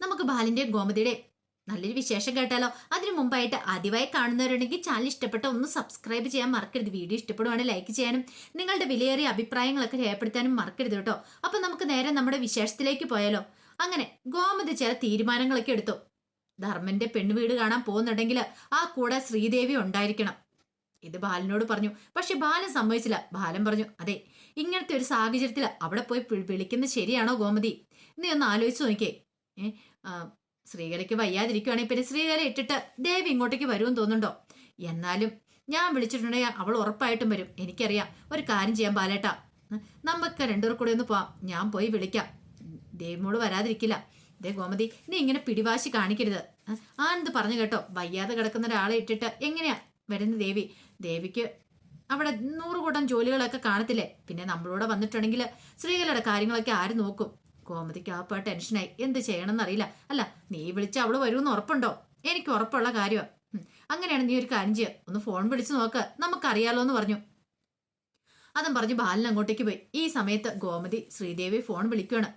നമുക്ക് ബാലിന്റെ ഗോമതിയുടെ നല്ലൊരു വിശേഷം കേട്ടാലോ? അതിനു മുമ്പായിട്ട് ആദ്യമായി കാണുന്നവരുണ്ടെങ്കിൽ ചാനൽ ഇഷ്ടപ്പെട്ട ഒന്ന് സബ്സ്ക്രൈബ് ചെയ്യാൻ മറക്കരുത്. വീഡിയോ ഇഷ്ടപ്പെടുവാണെങ്കിൽ ലൈക്ക് ചെയ്യാനും നിങ്ങളുടെ വിലയേറിയ അഭിപ്രായങ്ങളൊക്കെ രേഖപ്പെടുത്താനും മറക്കരുത് കേട്ടോ. അപ്പൊ നമുക്ക് നേരെ നമ്മുടെ വിശേഷത്തിലേക്ക് പോയാലോ? അങ്ങനെ ഗോമതി ചില തീരുമാനങ്ങളൊക്കെ എടുത്തു. ധർമ്മന്റെ പെണ്ണുവീട് കാണാൻ പോകുന്നുണ്ടെങ്കിൽ ആ കൂടെ ശ്രീദേവി ഉണ്ടായിരിക്കണം. ഇത് ബാലനോട് പറഞ്ഞു. പക്ഷെ ബാലൻ സമ്മതിച്ചില്ല. ബാലൻ പറഞ്ഞു അതെ ഇങ്ങനത്തെ ഒരു സാഹചര്യത്തിൽ അവിടെ പോയി വിളിക്കുന്നത് ശരിയാണോ ഗോമതി? നീ ഒന്ന് ആലോചിച്ച് നോക്കിയേ. ഏ ആ, ശ്രീകലയ്ക്ക് വയ്യാതിരിക്കുവാണെങ്കിൽ പിന്നെ ശ്രീകല ഇട്ടിട്ട് ദേവി ഇങ്ങോട്ടേക്ക് വരുമെന്ന് തോന്നുന്നുണ്ടോ? എന്നാലും ഞാൻ വിളിച്ചിട്ടുണ്ടെങ്കിൽ അവൾ ഉറപ്പായിട്ടും വരും. എനിക്കറിയാം. ഒരു കാര്യം ചെയ്യാൻ പാലേട്ടാ നമുക്ക് രണ്ടുപേർ കൂടെ ഒന്ന് പോവാം. ഞാൻ പോയി വിളിക്കാം. ദേവിമോൾ വരാതിരിക്കില്ല. ദേ ഗോമതി നീ ഇങ്ങനെ പിടിവാശി കാണിക്കരുത്. ആനന്ദ് പറഞ്ഞു കേട്ടോ? വയ്യാതെ കിടക്കുന്ന ഒരാളെ ഇട്ടിട്ട് എങ്ങനെയാ വരുന്ന ദേവി? ദേവിക്ക് അവിടെ നൂറുകൂട്ടം ജോലികളൊക്കെ കാണത്തില്ലേ? പിന്നെ നമ്മളൂടെ വന്നിട്ടുണ്ടെങ്കിൽ സ്ത്രീകളുടെ കാര്യങ്ങളൊക്കെ ആര് നോക്കും? ഗോമതിക്ക് ആപ്പാ ടെൻഷനായി. എന്ത് ചെയ്യണമെന്നറിയില്ല. അല്ല നീ വിളിച്ച അവൾ വരുമെന്ന് ഉറപ്പുണ്ടോ? എനിക്ക് ഉറപ്പുള്ള കാര്യമാണ് അങ്ങനെയാണ് നീ ഒരു കാര്യം ചെയ്യുക ഒന്ന് ഫോൺ വിളിച്ച് നോക്ക്. നമുക്കറിയാലോ എന്ന് പറഞ്ഞു. അതും പറഞ്ഞ് ബാലൻ അങ്ങോട്ടേക്ക് പോയി. ഈ സമയത്ത് ഗോമതി ശ്രീദേവി ഫോൺ വിളിക്കുകയാണ്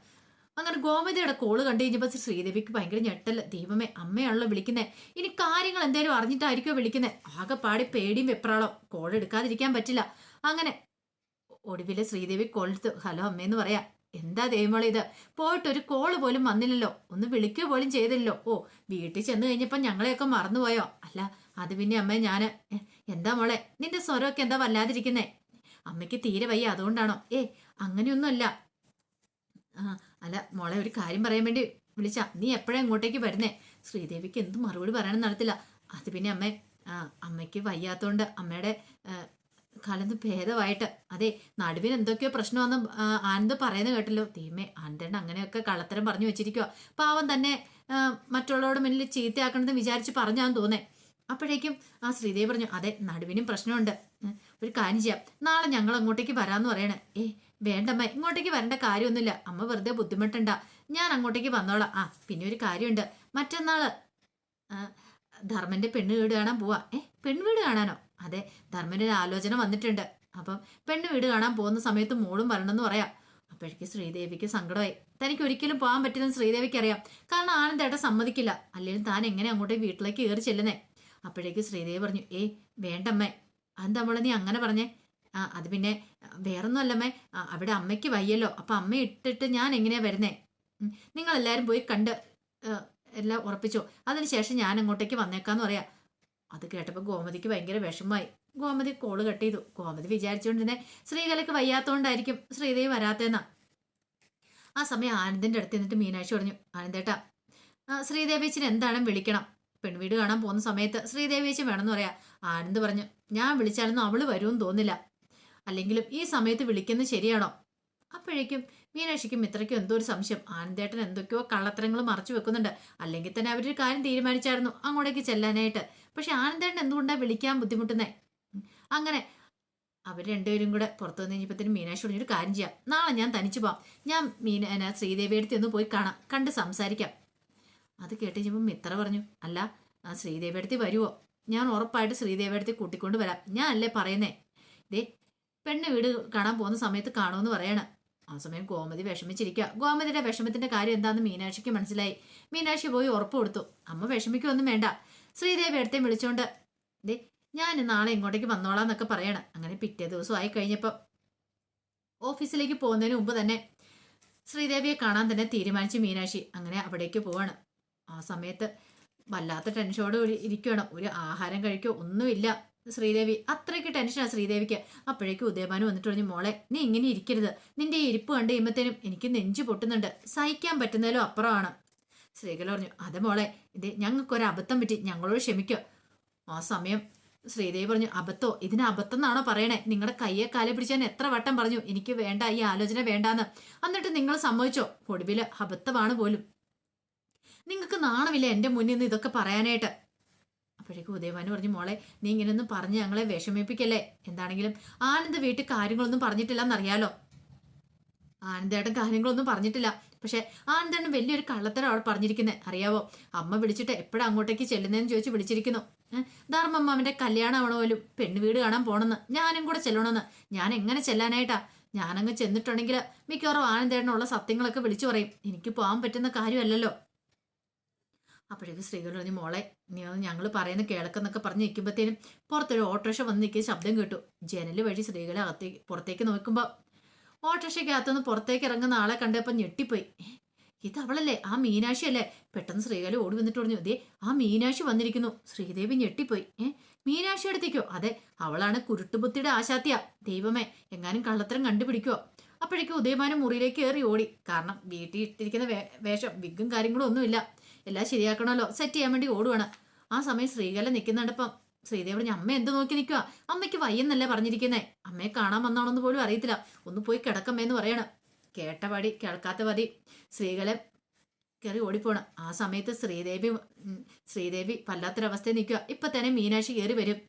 അങ്ങനെ ഗോമതിയുടെ കോൾ കണ്ടു കഴിഞ്ഞപ്പോൾ ശ്രീദേവിക്ക് ഭയങ്കര ഞെട്ടൽ. ദൈവമേ അമ്മയാണല്ലോ വിളിക്കുന്നത് ഇനി കാര്യങ്ങൾ എന്തേലും അറിഞ്ഞിട്ടായിരിക്കോ വിളിക്കുന്നത് ആകെ പാടി പേടിയും വെപ്രാളോ. കോൾ എടുക്കാതിരിക്കാൻ പറ്റില്ല. അങ്ങനെ ഒടുവിലെ ശ്രീദേവി കോൾ ഹലോ അമ്മയെന്ന് പറയാ. എന്താ ദൈവമോളെ ഇത്? പോയിട്ട് ഒരു കോൾ പോലും വന്നില്ലല്ലോ. ഒന്ന് വിളിക്കുക പോലും ചെയ്തില്ലല്ലോ. ഓ വീട്ടിൽ ചെന്ന് കഴിഞ്ഞപ്പോൾ ഞങ്ങളെയൊക്കെ മറന്നുപോയോ? അല്ല അത് പിന്നെ അമ്മേ ഞാൻ എന്താ മോളെ? നിന്റെ സ്വരമൊക്കെ എന്താ വല്ലാതിരിക്കുന്നേ? അമ്മയ്ക്ക് തീരെ വയ്യ അതുകൊണ്ടാണോ? ഏ അങ്ങനെയൊന്നുമല്ല. അല്ല മോളെ ഒരു കാര്യം പറയാൻ വേണ്ടി വിളിച്ച. നീ എപ്പോഴാ ഇങ്ങോട്ടേക്ക് വരുന്നേ? ശ്രീദേവിക്ക് എന്ത് മറുപടി പറയാനും നടത്തില്ല അത് പിന്നെ അമ്മേ ആ അമ്മയ്ക്ക് വയ്യാത്തോണ്ട് അമ്മയുടെ കാലത്ത് ഭേദമായിട്ട്. അതെ നടുവിന് എന്തൊക്കെയോ പ്രശ്നമാണെന്ന് ആ, ആനന്ദ് പറയുന്നത് കേട്ടല്ലോ. തീമേ ആനന്ദേണ്ട അങ്ങനെയൊക്കെ കള്ളത്തരം പറഞ്ഞു വെച്ചിരിക്കുക പാവം തന്നെ മറ്റുള്ളവരോട് മുന്നിൽ ചീത്തയാക്കണമെന്ന് വിചാരിച്ച് പറഞ്ഞാന്ന് തോന്നേ. അപ്പോഴേക്കും ആ ശ്രീദേവി പറഞ്ഞു അതെ നടുവിനും പ്രശ്നമുണ്ട്. ഒരു കാര്യം ചെയ്യാം. നാളെ ഞങ്ങൾ അങ്ങോട്ടേക്ക് വരാമെന്ന് പറയണേ. ഏ വേണ്ടമ്മ ഇങ്ങോട്ടേക്ക് വരേണ്ട കാര്യമൊന്നുമില്ല. അമ്മ വെറുതെ ബുദ്ധിമുട്ടണ്ട. ഞാൻ അങ്ങോട്ടേക്ക് വന്നോളാം. ആ പിന്നെ ഒരു കാര്യമുണ്ട്. മറ്റന്നാൾ ധർമ്മന്റെ പെണ്ണ് വീട് കാണാൻ പോവാ. ഏ പെണ്ണ് വീട് കാണാനോ? അതെ ധർമ്മന് ആലോചന വന്നിട്ടുണ്ട്. അപ്പം പെണ്ണ് വീട് കാണാൻ പോകുന്ന സമയത്ത് മോളും വരണമെന്ന് പറയാം. അപ്പോഴേക്ക് ശ്രീദേവിക്ക് സങ്കടമായി. തനിക്ക് ഒരിക്കലും പോകാൻ പറ്റില്ലെന്ന് ശ്രീദേവിക്ക് അറിയാം. കാരണം ആനന്ദേട്ട സമ്മതിക്കില്ല. അല്ലെങ്കിൽ താൻ എങ്ങനെ അങ്ങോട്ട് വീട്ടിലേക്ക് കയറി ചെല്ലുന്നേ? അപ്പോഴേക്ക് ശ്രീദേവി പറഞ്ഞു ഏയ് വേണ്ടമ്മേ. അതെന്താ നീ അങ്ങനെ പറഞ്ഞേ? ആ അത് പിന്നെ വേറൊന്നും അല്ലമ്മേ അവിടെ അമ്മയ്ക്ക് വയ്യല്ലോ. അപ്പൊ അമ്മ ഇട്ടിട്ട് ഞാൻ എങ്ങനെയാ വരുന്നേ? നിങ്ങളെല്ലാവരും പോയി കണ്ട് എല്ലാം ഉറപ്പിച്ചോ? അതിനുശേഷം ഞാൻ അങ്ങോട്ടേക്ക് വന്നേക്കാന്ന് പറയാ. അത് കേട്ടപ്പോൾ ഗോമതിക്ക് ഭയങ്കര വിഷമമായി. ഗോമതി കോൾ കട്ട് ചെയ്തു. ഗോമതി വിചാരിച്ചുകൊണ്ടിരുന്നേ ശ്രീകലയ്ക്ക് വയ്യാത്തോണ്ടായിരിക്കും ശ്രീദേവി വരാത്തേന്നാ. ആ സമയം ആനന്ദിന്റെ അടുത്ത് നിന്നിട്ട് മീനാക്ഷി പറഞ്ഞു ആനന്ദേട്ടാ ശ്രീദേവി അച്ഛൻ എന്താണെന്ന് വിളിക്കണം. പെൺവീട് കാണാൻ പോകുന്ന സമയത്ത് ശ്രീദേവി ചേച്ചി വേണമെന്ന് പറയാ. ആനന്ദ് പറഞ്ഞു ഞാൻ വിളിച്ചാലൊന്നും അവൾ വരുമെന്ന് തോന്നില്ല അല്ലെങ്കിലും ഈ സമയത്ത് വിളിക്കുന്നത് ശരിയാണോ? അപ്പോഴേക്കും മീനാക്ഷിക്കും മിത്രയ്ക്കും എന്തോ ഒരു സംശയം. ആനന്ദേട്ടൻ എന്തൊക്കെയോ കള്ളത്തരങ്ങൾ മറച്ചു വെക്കുന്നുണ്ട്. അല്ലെങ്കിൽ തന്നെ അവരൊരു കാര്യം തീരുമാനിച്ചായിരുന്നു അങ്ങോട്ടേക്ക് ചെല്ലാനായിട്ട്. പക്ഷെ ആനന്ദേട്ടൻ എന്തുകൊണ്ടാണ് വിളിക്കാൻ ബുദ്ധിമുട്ടുന്നേ? അങ്ങനെ അവർ രണ്ടുപേരും കൂടെ പുറത്തു വന്നു കഴിഞ്ഞപ്പോഴത്തേനും മീനാക്ഷി പറഞ്ഞൊരു കാര്യം ചെയ്യാം. നാളെ ഞാൻ തനിച്ചു പോവാം. ഞാൻ മീന എന്നാ ശ്രീദേവി അടുത്ത് ഒന്ന് പോയി കാണാം. കണ്ട് സംസാരിക്കാം. അത് കേട്ട് കഴിഞ്ഞപ്പോൾ മിത്ര പറഞ്ഞു അല്ല ആ ശ്രീദേവി അടുത്ത് വരുമോ ഞാൻ ഉറപ്പായിട്ട് ശ്രീദേവി അടുത്ത് കൂട്ടിക്കൊണ്ട് വരാം. ഞാൻ അല്ലേ പറയുന്നേ? ഇതേ പെണ്ണ് വീട് കാണാൻ പോകുന്ന സമയത്ത് കാണുമെന്ന് പറയണം. ആ സമയം ഗോമതി വിഷമിച്ചിരിക്കുക. ഗോമതിയുടെ വിഷമത്തിന്റെ കാര്യം എന്താണെന്ന് മീനാക്ഷിക്ക് മനസ്സിലായി. മീനാക്ഷി പോയി ഉറപ്പ് കൊടുത്തു. അമ്മ വിഷമിക്കൊന്നും വേണ്ട. ശ്രീദേവി അടുത്തേ വിളിച്ചോണ്ട് ദേ ഞാൻ നാളെ ഇങ്ങോട്ടേക്ക് വന്നോളാം എന്നൊക്കെ പറയണം. അങ്ങനെ പിറ്റേ ദിവസം ആയി കഴിഞ്ഞപ്പോൾ ഓഫീസിലേക്ക് പോകുന്നതിന് മുമ്പ് തന്നെ ശ്രീദേവിയെ കാണാൻ തന്നെ തീരുമാനിച്ചു മീനാക്ഷി. അങ്ങനെ അവിടേക്ക് പോവാണ്. ആ സമയത്ത് വല്ലാത്ത ടെൻഷനോട് ഇരിക്കുകയാണ് ഒരു ആഹാരം കഴിക്കോ ഒന്നുമില്ല. ശ്രീദേവി അത്രയ്ക്ക് ടെൻഷനാണ് ശ്രീദേവിക്ക്. അപ്പോഴേക്കും ഉദയഭാനു വന്നിട്ട് പറഞ്ഞു മോളെ നീ ഇങ്ങനെ ഇരിക്കരുത്. നിന്റെ ഈ ഇരിപ്പ് കണ്ട് കഴിയുമ്പത്തേനും എനിക്ക് നെഞ്ച് പൊട്ടുന്നുണ്ട്. സഹിക്കാൻ പറ്റുന്നതിലും അപ്പുറമാണ്. ശ്രീകല പറഞ്ഞു അതെ മോളെ ഇത് ഞങ്ങൾക്കൊരു അബദ്ധം പറ്റി. ഞങ്ങളോട് ക്ഷമിക്കോ. ആ സമയം ശ്രീദേവി പറഞ്ഞു അബദ്ധോ? ഇതിന് അബദ്ധം എന്നാണോ പറയണേ? നിങ്ങളുടെ കയ്യെ കാലെ പിടിച്ചാൻ എത്ര വട്ടം പറഞ്ഞു എനിക്ക് വേണ്ട ഈ ആലോചന വേണ്ടാന്ന്. എന്നിട്ട് നിങ്ങൾ സമ്മതിച്ചോ? ഒടുവിൽ അബദ്ധമാണ് പോലും. നിങ്ങൾക്ക് നാണമില്ല എന്റെ മുന്നിൽ നിന്ന് ഇതൊക്കെ പറയാനായിട്ട്. അപ്പോഴേക്കും ഉദയഭാനു പറഞ്ഞു മോളെ നീ ഇങ്ങനെയൊന്നും പറഞ്ഞ് ഞങ്ങളെ വിഷമിപ്പിക്കല്ലേ? എന്താണെങ്കിലും ആനന്ദ് വീട്ടിൽ കാര്യങ്ങളൊന്നും പറഞ്ഞിട്ടില്ലെന്നറിയാലോ? ആനന്ദേട്ടൻ കാര്യങ്ങളൊന്നും പറഞ്ഞിട്ടില്ല. പക്ഷെ ആനന്ദേട്ടൻ വലിയൊരു കള്ളത്തരം അവിടെ പറഞ്ഞിരിക്കുന്നത് അറിയാവോ? അമ്മ വിളിച്ചിട്ട് എപ്പോഴാ അങ്ങോട്ടേക്ക് ചെല്ലുന്നതെന്ന് ചോദിച്ച് വിളിച്ചിരിക്കുന്നു. ഏഹ് ധർമ്മമ്മ അവന്റെ കല്യാണമാണോ പോലും? പെണ്ണ് വീട് കാണാൻ പോണെന്ന്. ഞാനും കൂടെ ചെല്ലണമെന്ന് ഞാൻ എങ്ങനെ ചെല്ലാനായിട്ടാ? ഞാനങ്ങ് ചെന്നിട്ടുണ്ടെങ്കിൽ മിക്കവാറും ആനന്ദേട്ടനുള്ള സത്യങ്ങളൊക്കെ വിളിച്ചു പറയും. എനിക്ക് പോകാൻ പറ്റുന്ന കാര്യമല്ലല്ലോ. അപ്പോഴേക്കും സ്ത്രീകൾ പറഞ്ഞു മോളെ നീ ഞങ്ങൾ പറയുന്ന കേൾക്കെന്നൊക്കെ പറഞ്ഞ് നിൽക്കുമ്പോഴത്തേനും പുറത്തൊരു ഓട്ടോറിക്ഷ വന്ന് നിൽക്കുന്ന ശബ്ദം കേട്ടു. ജനൽ വഴി സ്ത്രീകളെ അകത്തേക്ക് പുറത്തേക്ക് നോക്കുമ്പോൾ ഓട്ടോറിക്ഷയ്ക്കകത്തുനിന്ന് പുറത്തേക്ക് ഇറങ്ങുന്ന ആളെ കണ്ടപ്പോൾ ഞെട്ടിപ്പോയി. ഇത് അവളല്ലേ? ആ മീനാശി അല്ലേ പെട്ടെന്ന് സ്ത്രീകൾ ഓടി വന്നിട്ട് പറഞ്ഞു ദേ ആ മീനാശി വന്നിരിക്കുന്നു. ശ്രീദേവി ഞെട്ടിപ്പോയി. ഏ മീനാക്ഷി എടുത്തേക്കോ അതെ അവളാണ് കുരുട്ടുബുത്തിയുടെ ആശാത്യ ദൈവമേ എങ്ങാനും കള്ളത്തരം കണ്ടുപിടിക്കോ അപ്പോഴേക്കും ഉദയമാനം മുറിയിലേക്ക് കയറി ഓടി. കാരണം വീട്ടിൽ ഇട്ടിരിക്കുന്ന വേഷം വിഗും കാര്യങ്ങളും ഒന്നുമില്ല. എല്ലാം ശരിയാക്കണമല്ലോ. സെറ്റ് ചെയ്യാൻ വേണ്ടി ഓടുവാണ്. ആ സമയം ശ്രീകല നിൽക്കുന്നുണ്ടപ്പം ശ്രീദേവി പറഞ്ഞ അമ്മ എന്ത് നോക്കി നിൽക്കുക അമ്മയ്ക്ക് വയ്യെന്നല്ലേ പറഞ്ഞിരിക്കുന്നേ. അമ്മയെ കാണാൻ വന്നാണോന്ന് പോലും അറിയത്തില്ല. ഒന്ന് പോയി കിടക്കമ്മേന്ന് പറയണം. കേട്ട പടി കേൾക്കാത്ത പതി സ്ത്രീകളെ കയറി ഓടിപ്പോണം. ആ സമയത്ത് ശ്രീദേവി ശ്രീദേവി വല്ലാത്തൊരവസ്ഥയിൽ നിൽക്കുക ഇപ്പൊ തന്നെ മീനാക്ഷി കയറി വരും.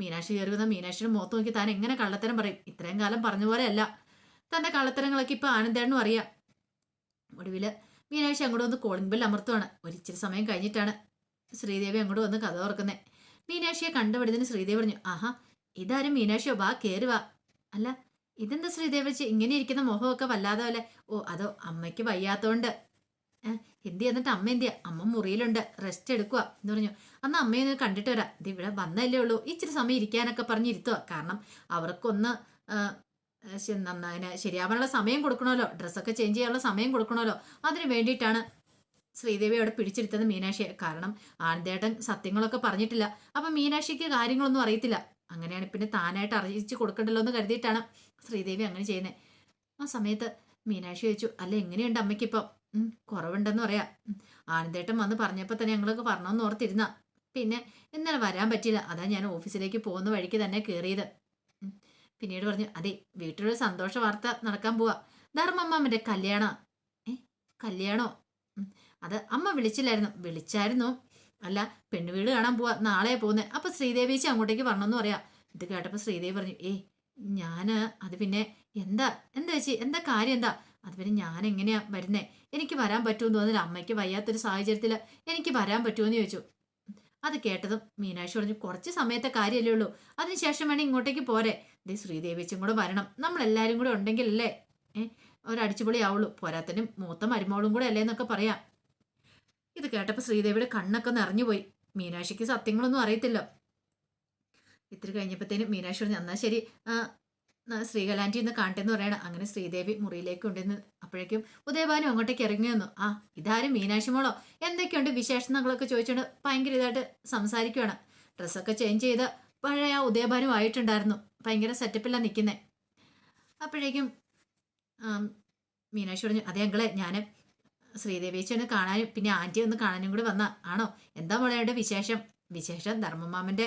മീനാക്ഷി കയറി വന്ന മീനാക്ഷിയുടെ മുഖത്ത് നോക്കി താൻ എങ്ങനെ കള്ളത്തരം പറയും? ഇത്രയും കാലം പറഞ്ഞ പോലെ അല്ല തന്റെ കള്ളത്തരങ്ങളൊക്കെ ഇപ്പൊ ആനന്ദേണ്ണും അറിയാം. ഒടുവിൽ മീനാക്ഷി അങ്ങോട്ട് വന്ന് കോളിംഗ് ബെൽ അമർത്തുവാണ്. ഒരിച്ചിരി സമയം കഴിഞ്ഞിട്ടാണ് ശ്രീദേവി അങ്ങോട്ട് വന്ന് കഥ ഓർക്കുന്നത് മീനാക്ഷിയെ കണ്ടുപിടിച്ചതിന് ശ്രീദേവി പറഞ്ഞു ആഹാ ഇതാരും മീനാക്ഷിയോ? വാ കയറി വാ. അല്ല ഇതെന്താ ശ്രീദേവി വെച്ച് ഇങ്ങനെ ഇരിക്കുന്ന മുഖമൊക്കെ വല്ലാതെ അല്ലേ ഓ അതോ അമ്മയ്ക്ക് വയ്യാത്തോണ്ട്. എന്തി എന്നിട്ട് അമ്മ എന്തിയാ? അമ്മ മുറിയിലുണ്ട്. റെസ്റ്റ് എടുക്കുക എന്ന് പറഞ്ഞു. അന്ന് അമ്മയെ ഒന്ന് കണ്ടിട്ട് വരാം. ഇത് ഇവിടെ വന്നല്ലേ ഉള്ളൂ. ഇച്ചിരി സമയം ഇരിക്കാനൊക്കെ പറഞ്ഞ് ഇരുത്തുക കാരണം അവർക്കൊന്ന് ശരിയാവാനുള്ള സമയം കൊടുക്കണമല്ലോ. ഡ്രസ്സൊക്കെ ചേഞ്ച് ചെയ്യാനുള്ള സമയം കൊടുക്കണമല്ലോ. അതിന് വേണ്ടിയിട്ടാണ് ശ്രീദേവി അവിടെ പിടിച്ചിരുത്തത് മീനാക്ഷിയെ. കാരണം ആനന്ദേട്ടൻ സത്യങ്ങളൊക്കെ പറഞ്ഞിട്ടില്ല. അപ്പൊ മീനാക്ഷിക്ക് കാര്യങ്ങളൊന്നും അറിയത്തില്ല. അങ്ങനെയാണ് പിന്നെ താനായിട്ട് അറിയിച്ചു കൊടുക്കണ്ടല്ലോ എന്ന് കരുതിയിട്ടാണ് ശ്രീദേവി അങ്ങനെ ചെയ്യുന്നത് ആ സമയത്ത് മീനാക്ഷി ചോദിച്ചു അല്ല എങ്ങനെയുണ്ട് അമ്മയ്ക്കിപ്പം? കുറവുണ്ടെന്ന് പറയാ. ആനന്ദേട്ടൻ വന്ന് പറഞ്ഞപ്പോൾ തന്നെ ഞങ്ങളൊക്കെ പറഞ്ഞോന്ന് ഓർത്തിരുന്ന. പിന്നെ ഇന്നലെ വരാൻ പറ്റിയില്ല. അതാ ഞാൻ ഓഫീസിലേക്ക് പോകുന്ന വഴിക്ക് തന്നെ കയറിയത് പിന്നീട് പറഞ്ഞു അതെ വീട്ടിലൊരു സന്തോഷ വാർത്ത നടക്കാൻ പോവാ. ധർമ്മമ്മന്റെ കല്യാണ. ഏ കല്യാണോ? അത് അമ്മ വിളിച്ചില്ലായിരുന്നു. വിളിച്ചായിരുന്നു. അല്ല പെണ്ണുവീട് കാണാൻ പോവാ. നാളെ പോകുന്നത് അപ്പൊ ശ്രീദേവിച്ചി അങ്ങോട്ടേക്ക് വരണമെന്ന് പറയാ. ഇത് കേട്ടപ്പോ ശ്രീദേവി പറഞ്ഞു ഏ ഞാൻ അത് പിന്നെ എന്താ? എന്താ ചേച്ചി? എന്താ കാര്യം? എന്താ? അത് പിന്നെ ഞാൻ എങ്ങനെയാ വരുന്നേ? എനിക്ക് വരാൻ പറ്റുമെന്ന് തോന്നുന്നില്ല. അമ്മയ്ക്ക് വയ്യാത്തൊരു സാഹചര്യത്തിൽ എനിക്ക് വരാൻ പറ്റുമെന്ന് ചോദിച്ചു. അത് കേട്ടതും മീനാക്ഷി പറഞ്ഞു കുറച്ച് സമയത്തെ കാര്യമല്ലേ ഉള്ളൂ. അതിനുശേഷം വേണേ ഇങ്ങോട്ടേക്ക് പോരെ. ദേ ശ്രീദേവിച്ചും കൂടെ വരണം. നമ്മളെല്ലാരും കൂടെ ഉണ്ടെങ്കിലല്ലേ? ഏഹ് ഒരടിച്ചുപൊളി ആവുള്ളൂ പോരാത്തനും മൂത്ത മരുമോളും കൂടെ അല്ലേ എന്നൊക്കെ പറയാം. ഇത് കേട്ടപ്പോൾ ശ്രീദേവിയുടെ കണ്ണൊക്കെ നിറഞ്ഞുപോയി. മീനാക്ഷിക്ക് സത്യങ്ങളൊന്നും അറിയത്തില്ല. ഇത്തിരി കഴിഞ്ഞപ്പോഴത്തേനും മീനാക്ഷി പറഞ്ഞു എന്നാൽ ശരി. ശ്രീകലാന്റി ഇന്ന് കാണട്ടെ എന്ന് പറയണം. അങ്ങനെ ശ്രീദേവി മുറിയിലേക്ക് ഉണ്ടെന്ന് അപ്പോഴേക്കും ഉദയഭാനു അങ്ങോട്ടേക്ക് ഇറങ്ങി വന്നു. ആ ഇതാരും മീനാക്ഷി മോളോ? എന്തൊക്കെയുണ്ട് വിശേഷങ്ങളൊക്കെ ചോദിച്ചുകൊണ്ട് ഭയങ്കര ഇതായിട്ട് സംസാരിക്കുവാണ്. ഡ്രസ്സൊക്കെ ചേഞ്ച് ചെയ്ത് പഴയ ആ ഉദയഭാനും ആയിട്ടുണ്ടായിരുന്നു. ഭയങ്കര സെറ്റപ്പിലാണ് നിൽക്കുന്നത് അപ്പോഴേക്കും മീനാക്ഷി പറഞ്ഞു അതെ അങ്കളെ ഞാൻ ശ്രീദേവി ഒന്ന് കാണാനും പിന്നെ ആന്റി ഒന്ന് കാണാനും കൂടി വന്ന. ആണോ? എന്താ മോളയുടെ വിശേഷം? വിശേഷം ധർമ്മമാമന്റെ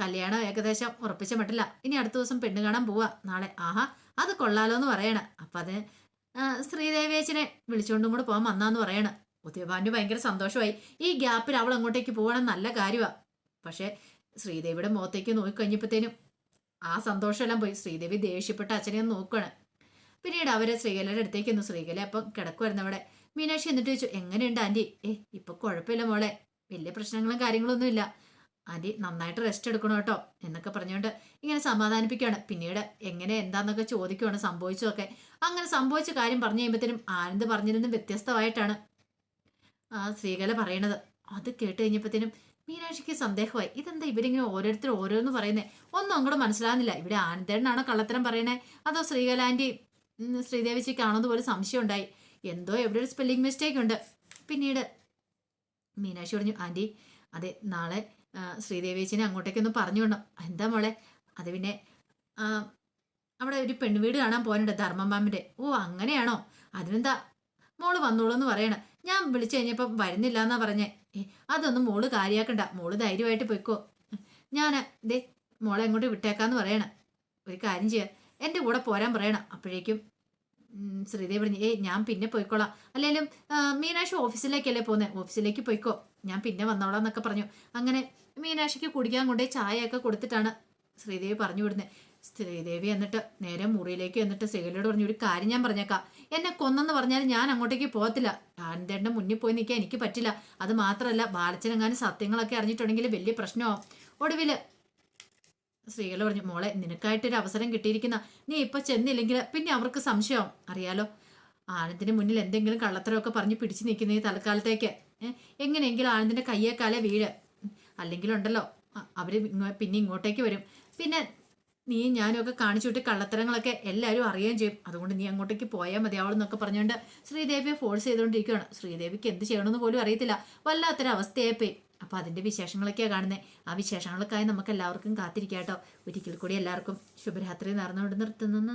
കല്യാണം ഏകദേശം ഉറപ്പിച്ച മട്ടില്ല ഇനി അടുത്ത ദിവസം പെണ്ണ് കാണാൻ പോവാ. നാളെ ആഹാ അത് കൊള്ളാലോ എന്ന് പറയണ. അപ്പം അത് ശ്രീദേവി ശ്രീദേവിയച്ചനെ വിളിച്ചുകൊണ്ടും കൂടെ പോകാൻ വന്നാന്ന് പറയണ. ഉദയഭാനു ഭയങ്കര സന്തോഷമായി. ഈ ഗ്യാപ്പിൽ അവൾ അങ്ങോട്ടേക്ക് പോകണം നല്ല കാര്യമാണ് പക്ഷെ ശ്രീദേവിയുടെ മുഖത്തേക്ക് നോക്കിക്കഴിഞ്ഞപ്പോഴത്തേനും ആ സന്തോഷമെല്ലാം പോയി. ശ്രീദേവി ദേഷ്യപ്പെട്ട അച്ഛനെ നോക്കുകയാണ് പിന്നീട് അവരെ ശ്രീകലയുടെ അടുത്തേക്ക് ഒന്ന് ശ്രീകല അപ്പം കിടക്കുമായിരുന്നു അവിടെ. മീനാക്ഷി എന്നിട്ട് ചോദിച്ചു എങ്ങനെയുണ്ട് ആന്റി ഏ ഇപ്പൊ കുഴപ്പമില്ല മോളെ. വലിയ പ്രശ്നങ്ങളും കാര്യങ്ങളൊന്നും ഇല്ല. ആന്റി നന്നായിട്ട് റെസ്റ്റ് എടുക്കണം കേട്ടോ എന്നൊക്കെ പറഞ്ഞുകൊണ്ട് ഇങ്ങനെ സമാധാനിപ്പിക്കുകയാണ് പിന്നീട് എങ്ങനെ എന്താന്നൊക്കെ ചോദിക്കുവാണ് സംഭവിച്ചതൊക്കെ. അങ്ങനെ സംഭവിച്ച കാര്യം പറഞ്ഞു കഴിയുമ്പോഴത്തേനും ആനന്ദ് പറഞ്ഞതിൽ നിന്നും വ്യത്യസ്തമായിട്ടാണ് ആ ശ്രീകല പറയണത്. അത് കേട്ട് കഴിഞ്ഞപ്പോഴത്തേനും മീനാക്ഷിക്ക് സന്ദേഹമായി. ഇതെന്താ ഇവരിങ്ങനെ ഓരോരുത്തർ ഓരോന്ന് പറയുന്നേ? ഒന്നും അങ്ങോട്ട് മനസ്സിലാകുന്നില്ല. ഇവിടെ ആനന്ദേടനാണോ കള്ളത്തരം പറയണേ? അതോ ശ്രീകലാന്റെ ശ്രീദേവി എന്ന് പോലും സംശയം ഉണ്ടായി എന്തോ എവിടെ ഒരു സ്പെല്ലിംഗ് മിസ്റ്റേക്ക് ഉണ്ട്. പിന്നീട് മീനാക്ഷി പറഞ്ഞു ആന്റി അതെ നാളെ ആ, ശ്രീദേവിച്ചിനെ അങ്ങോട്ടേക്കൊന്ന് പറഞ്ഞു വിടണം. എന്താ മോളെ? അത് പിന്നെ അവിടെ ഒരു പെൺവീട് കാണാൻ പോകാനുണ്ട് ധർമ്മമാമിന്റെ ഓ അങ്ങനെയാണോ? അതിനെന്താ? മോൾ വന്നോളൂ എന്ന് പറയണ. ഞാൻ വിളിച്ചു കഴിഞ്ഞപ്പം വരുന്നില്ല എന്നാ പറഞ്ഞേ. അതൊന്നും മോൾ കാര്യാക്കണ്ട. മോൾ ധൈര്യമായിട്ട് പൊയ്ക്കോ. ഞാൻ ദേ മോളെ അങ്ങോട്ട് വിട്ടേക്കാന്ന് പറയണ. ഒരു കാര്യം ചെയ്യാം. എന്റെ കൂടെ പോരാൻ പറയണം. അപ്പോഴേക്കും ശ്രീദേവി പറഞ്ഞു ഏയ് ഞാൻ പിന്നെ പോയിക്കോളാം. അല്ലെങ്കിലും മീനാക്ഷി ഓഫീസിലേക്കല്ലേ പോകുന്നത് ഓഫീസിലേക്ക് പോയിക്കോ. ഞാൻ പിന്നെ വന്നോളാം എന്നൊക്കെ പറഞ്ഞു. അങ്ങനെ മീനാക്ഷിക്ക് കുടിക്കാൻ കൊണ്ടേ ചായയൊക്കെ കൊടുത്തിട്ടാണ് ശ്രീദേവി പറഞ്ഞു വിടുന്നത് ശ്രീദേവി എന്നിട്ട് നേരെ മുറിയിലേക്ക് എന്നിട്ട് ശ്രീകലയോട് പറഞ്ഞു ഒരു കാര്യം ഞാൻ പറഞ്ഞേക്കാം. എന്നെ കൊന്നെന്ന് പറഞ്ഞാൽ ഞാൻ അങ്ങോട്ടേക്ക് പോകത്തില്ല. ആനന്ദേട്ടന്റെ മുന്നിൽ പോയി നിൽക്കാൻ എനിക്ക് പറ്റില്ല. അത് മാത്രമല്ല ബാലച്ചനെങ്ങാനും സത്യങ്ങളൊക്കെ അറിഞ്ഞിട്ടുണ്ടെങ്കിൽ വലിയ പ്രശ്നമാവും. ഒടുവിൽ സ്ത്രീകൾ പറഞ്ഞു മോളെ നിനക്കായിട്ടൊരു അവസരം കിട്ടിയിരിക്കുന്ന നീ ഇപ്പൊ ചെന്നില്ലെങ്കിൽ പിന്നെ അവർക്ക് സംശയമാവും അറിയാലോ ആനന്ദിന് മുന്നിൽ എന്തെങ്കിലും കള്ളത്തരമൊക്കെ പറഞ്ഞ് പിടിച്ചു നിൽക്കുന്ന ഈ തൽക്കാലത്തേക്ക്. എങ്ങനെയെങ്കിലും ആനന്ദിന്റെ കയ്യേക്കാലെ കാലെ വീഴ് അല്ലെങ്കിലുണ്ടല്ലോ അ- അവർ പിന്നെ ഇങ്ങോട്ടേക്ക് വരും. പിന്നെ നീ ഞാനൊക്കെ കാണിച്ചുവിട്ട് കാണിച്ചു വിട്ട് കള്ളത്തരങ്ങളൊക്കെ എല്ലാവരും അറിയുകയും ചെയ്യും. അതുകൊണ്ട് നീ അങ്ങോട്ടേക്ക് പോയാൽ മതി അവളെന്നൊക്കെ പറഞ്ഞുകൊണ്ട് ശ്രീദേവിയെ ഫോഴ്സ് ചെയ്തുകൊണ്ടിരിക്കുകയാണ്. ശ്രീദേവിക്ക് എന്ത് ചെയ്യണമെന്ന് പോലും അറിയത്തില്ല. വല്ലാത്തൊരു അവസ്ഥയായിപ്പോയി അപ്പൊ അതിന്റെ വിശേഷങ്ങളൊക്കെയാണ് കാണുന്നത് ആ വിശേഷങ്ങൾക്കായി നമുക്ക് എല്ലാവർക്കും കാത്തിരിക്കാം കേട്ടോ ഒരിക്കൽ കൂടി എല്ലാവർക്കും ശുഭരാത്രി നടന്നുകൊണ്ട് നിർത്തുന്നു.